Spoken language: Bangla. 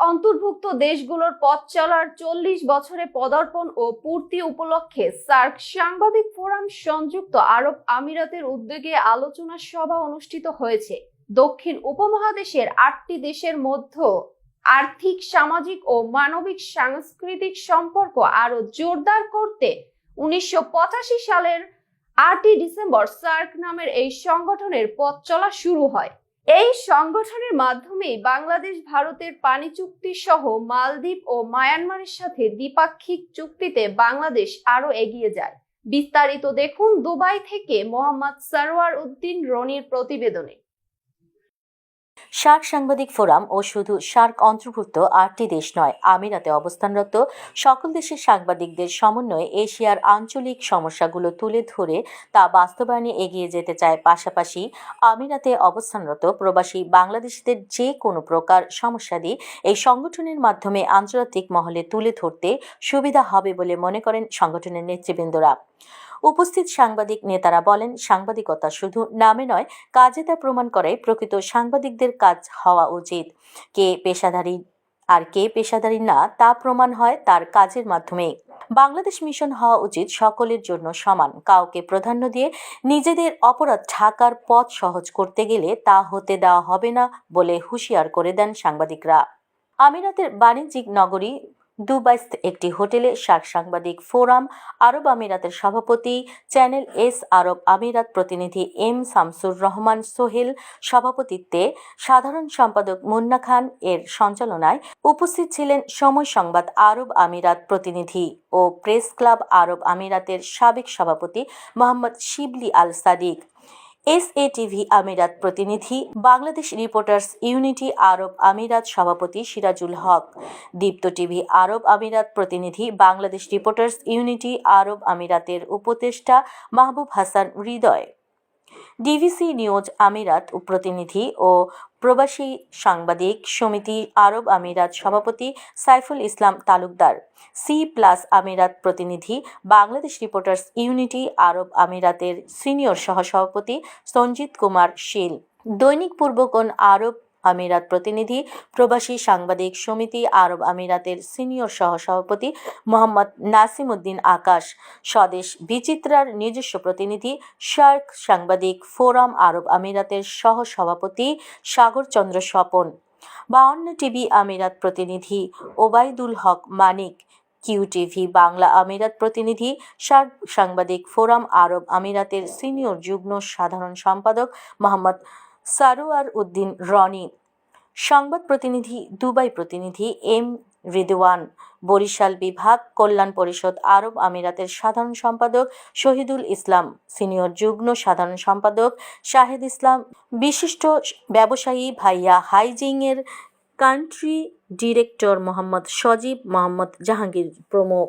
অন্তর্ভুক্ত দেশগুলোর পথ চলার চল্লিশ বছরে পদার্পণ ও পূর্তি উপলক্ষে সার্ক সাংবাদিক ফোরাম সংযুক্ত আরব আমিরাতের উদ্যোগে আলোচনা সভা অনুষ্ঠিত হয়েছে। দক্ষিণ উপমহাদেশের আটটি দেশের মধ্যে আর্থিক, সামাজিক ও মানবিক সাংস্কৃতিক সম্পর্ক আরও জোরদার করতে উনিশশো পঁচাশি সালের আটই ডিসেম্বর সার্ক নামের এই সংগঠনের পথ চলা শুরু হয়। এই সংগঠনের মাধ্যমে বাংলাদেশ, ভারতের পানি চুক্তি সহ মালদ্বীপ ও মায়ানমারের সাথে দ্বিপাক্ষিক চুক্তিতে বাংলাদেশ আরও এগিয়ে যায়। বিস্তারিত দেখুন দুবাই থেকে মোহাম্মদ সারোয়ার উদ্দিন রনির প্রতিবেদনে। সার্ক সাংবাদিক ফোরাম ও শুধু সার্ক অন্তর্ভুক্ত আটটি দেশ নয়, আমিরাতে অবস্থানরত সকল দেশের সাংবাদিকদের সমন্বয়ে এশিয়ার আঞ্চলিক সমস্যাগুলো তুলে ধরে তা বাস্তবায়নে এগিয়ে যেতে চায়। পাশাপাশি আমিরাতে অবস্থানরত প্রবাসী বাংলাদেশিদের যে কোনো প্রকার সমস্যাদি এই সংগঠনের মাধ্যমে আন্তর্জাতিক মহলে তুলে ধরতে সুবিধা হবে বলে মনে করেন সংগঠনের নেতৃবৃন্দরা। উপস্থিত সাংবাদিক নেতারা বলেন, সাংবাদিকতা শুধু নামে নয়, কাজে তা প্রমাণ করে প্রকৃত সাংবাদিকদের কাজ হওয়া উচিত। কে পেশাদারী আর কে পেশাদারী না, তা প্রমাণ হয় তার কাজের মাধ্যমে। বাংলাদেশ মিশন হওয়া উচিত সকলের জন্য সমান। কাউকে প্রাধান্য দিয়ে নিজেদের অপরাধ ঢাকার পথ সহজ করতে গেলে তা হতে দেওয়া হবে না বলে হুঁশিয়ার করে দেন সাংবাদিকরা। আমিরাতের বাণিজ্যিক নগরী দুবাইস্থ একটি হোটেলে সার্ক সাংবাদিক ফোরাম আরব আমিরাতের সভাপতি, চ্যানেল এস আরব আমিরাত প্রতিনিধি এম শামসুর রহমান সোহেল সভাপতিত্বে সাধারণ সম্পাদক মুন্না খান এর সঞ্চালনায় উপস্থিত ছিলেন সময় সংবাদ আরব আমিরাত প্রতিনিধি ও প্রেস ক্লাব আরব আমিরাতের সাবেক সভাপতি Mohammad Shibli Al Sadik. S A TV আমিরাত প্রতিনিধি, বাংলাদেশ রিপোর্টার্স ইউনিটি আরব আমিরাত সভাপতি সিরাজুল হক, দীপ্ত টিভি আরব আমিরাত প্রতিনিধি, বাংলাদেশ রিপোর্টার্স ইউনিটি আরব আমিরাতের উপদেষ্টা মাহবুব হাসান হৃদয়। ডিভিসি নিউজ আমিরাত প্রতিনিধি ও প্রবাসী সাংবাদিক সমিতি আরব আমিরাত সভাপতি সাইফুল ইসলাম তালুকদার, সি প্লাস আমিরাত প্রতিনিধি, বাংলাদেশ রিপোর্টার্স ইউনিটি আরব আমিরাতের সিনিয়র সহসভাপতি সঞ্জিত কুমার শীল। দৈনিক পূর্বকোণ আরব আমিরাত প্রতিনিধি, প্রবাসী সাংবাদিক সমিতি আরব আমিরাতের সিনিয়র সহসভাপতি মোহাম্মদ নাসিম উদ্দিন আকাশ, স্বদেশ বিচিত্রার নিজস্ব প্রতিনিধি, শার্ক সাংবাদিক ফোরাম আরব আমিরাতের সহ সভাপতি সাগর চন্দ্র স্বপন বাউন্ন টিভি আমিরাত প্রতিনিধি ওবায়দুল হক মানিক, কিউ টিভি বাংলা আমিরাত প্রতিনিধি সাংবাদিক ফোরাম আরব আমিরাতের সিনিয়র যুগ্ম সাধারণ সম্পাদক মোহাম্মদ সারোয়ার উদ্দিন রনি। সংবাদ প্রতিনিধি, দুবাই প্রতিনিধি এম রিদওয়ান। বরিশাল বিভাগ, কল্যাণ পরিষদ, আরব আমিরাতের সাধারণ সম্পাদক শহীদুল ইসলাম। সিনিয়র যুগ্ম সাধারণ সম্পাদক শাহেদ ইসলাম। বিশিষ্ট ব্যবসায়ী ভাইয়া হাইজিংয়ের কান্ট্রি ডিরেক্টর মোহাম্মদ সজীব মোহাম্মদ জাহাঙ্গীর প্রমুখ।